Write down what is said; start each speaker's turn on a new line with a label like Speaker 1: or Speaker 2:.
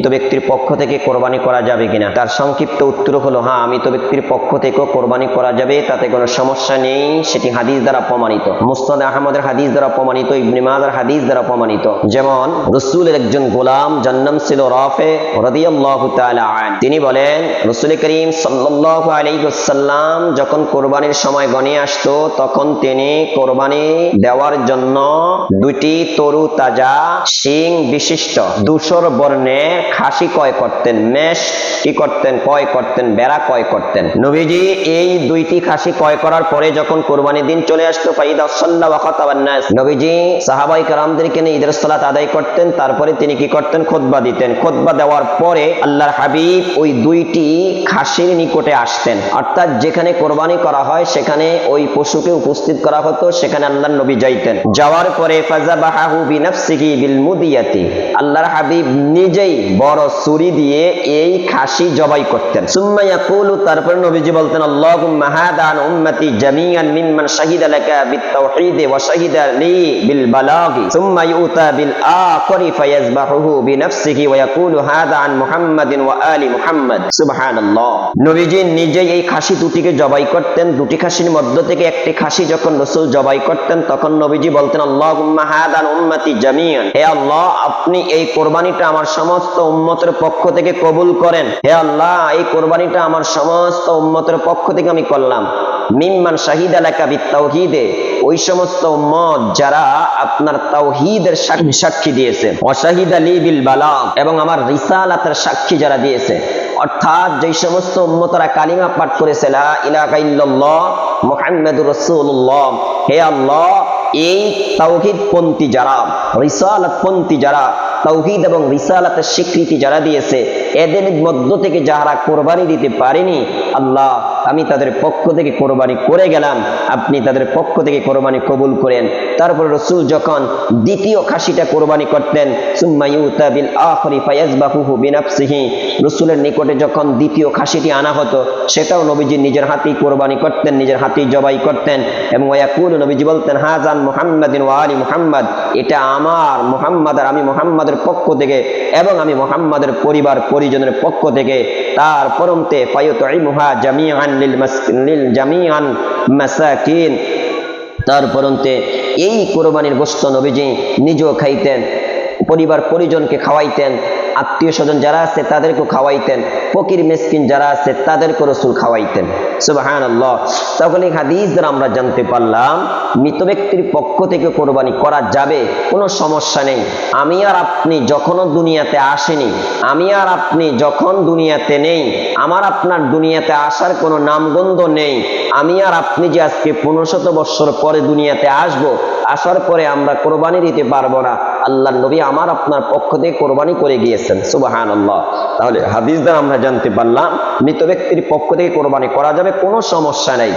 Speaker 1: মৃত ব্যক্তির পক্ষ থেকে কোরবানি করা যাবে কিনা? তার সংক্ষিপ্ত উত্তর হলো হ্যাঁ মৃত ব্যক্তির পক্ষ থেকেও কোরবানি করা যাবে, তাতে কোনো সমস্যা নেই। সেটি হাদিস দ্বারা প্রমাণিত। মুস্তাদ আহমদের হাদিস দ্বারা প্রমাণিত, ইবনে মাজার হাদিস দ্বারা প্রমাণিত। যেমন, রসুলের একজন গোলাম জন্নম ছিল রফে তিনি বলেন, রসুল করিম সাল্লাল্লাহু আলাইহি যখন কোরবানির সময় গণিয়ে আসতো, তখন তিনি কোরবানি দেওয়ার জন্য দুটি তরু তাজা শিং বিশিষ্ট, ধূসর বর্ণের খাসি ক্রয় করতেন, মেষ কি করতেন ক্রয় করতেন, বেড়া ক্রয় করতেন? নবীজি এই দুইটি খাসি ক্রয় করার পরে যখন কোরবানির দিন চলে আসতো নবীজি সাহাবাই কারামদেরকে নিয়ে ঈদের সালাত আদায় করতেন, তারপরে তিনি কি করতেন? খোদবা দিতেন। খোদবা দেওয়ার পরে আল্লাহর হাবিব ওই দুইটি খাসির নিকটে আসতেন। অর্থাৎ যেখানে কোরবানি করা হয়, সেখানে ওই পশুকে উপস্থিত করা হতো, সেখানে আল্লাহর নবী যাইতেন। যাওয়ার পরে ফাজাবাহু বিনাফসিহি বিল মুদিয়াতি। আল্লাহর হাবিব নিজেই বড় ছুরি দিয়ে এই খাসি জবাই করতেন। তারপরে নবীজি বলতেন দুটিকে জবাই করতেন। দুটি খাসির মধ্য থেকে একটি খাসি যখন জবাই করতেন, তখন নবীজি বলতেন আপনি এই কোরবানিটা আমার সমস্ত উম্মতের পক্ষ থেকে কবুল করেন। হে আল্লাহ, এই কোরবানিটা আমার সমস্ত উম্মতের পক্ষ থেকে আমি করলাম। মিম্মান শাহিদ আলাকা বিত্তাউহিদে ওই সমস্ত উম্মত যারা আপনার তাওহীদের সাক্ষী দিয়েছে। অশাহিদ আলী বিল বালাগ, এবং আমার রিসালাতের সাক্ষী যারা দিয়েছে। অর্থাৎ যেই সমস্ত উম্মতরা কালিমা পাঠ করেছে, লা ইলাহা ইল্লাল্লাহ মুহাম্মাদুর রাসূলুল্লাহ, হে আল্লাহ, এই তাওহীদ পন্থী যারা রিসালাত পন্থী যারা তাওহীদ এবং রিসালাতের স্বীকৃতি যারা দিয়েছে এদের মধ্য থেকে যারা কোরবানি দিতে পারেনি, আল্লাহ, আমি তাদের পক্ষ থেকে কোরবানি করে গেলাম, আপনি তাদের পক্ষ থেকে কোরবানি কবুল করেন। তারপর রসুল যখন দ্বিতীয় খাসিটা কোরবানি করতেন রসুলের নিকটে যখন দ্বিতীয় খাসিটি আনা হতো, সেটাও নবীজি নিজের হাতেই কোরবানি করতেন, নিজের হাতেই জবাই করতেন, এবং ওয়াকুল, নবীজি বলতেন, হাজান মুহাম্মাদিন ওয়া আলী মুহাম্মদ এটা আমার মুহাম্মদ আর আমি মোহাম্মদের পক্ষ থেকে, এবং আমি মোহাম্মদের পরিবার পরিজনের পক্ষ থেকে তার পরমতে মাসাকিন। তার পরন্তে এই কোরবানির গোস্ত নবীজি নিজেও খাইতেন, পরিবার পরিজনকে খাওয়াইতেন। আত্মীয় স্বজন যারা আছে তাদেরকেও খাওয়াইতেন, ফকির, মেসকিন যারা আছে তাদেরকে রসুল খাওয়াইতেন। সুবাহান তখন এই হাদিস দ্বারা আমরা জানতে পারলাম, মৃত ব্যক্তির পক্ষ থেকে কোরবানি করা যাবে, কোনো সমস্যা নেই। আমি আর আপনি যখনও দুনিয়াতে আসেনি, আমি আর আপনি যখন দুনিয়াতে নেই, আমার আপনার দুনিয়াতে আসার কোনো নামগন্ধ নেই। আমি আর আপনি যে আজকে পনেরো শত বৎসর পরে দুনিয়াতে আসব, আসার পরে আমরা কোরবানি দিতে পারব না। আল্লাহ নবী আমার আপনার পক্ষ থেকে কোরবানি করে গিয়েছেন। সুবাহান আল্লাহ তাহলে হাদিস দ্বারা আমরা জানতে পারলাম, মৃত ব্যক্তির পক্ষ থেকে কোরবানি করা যাবে, কোনো সমস্যা নেই।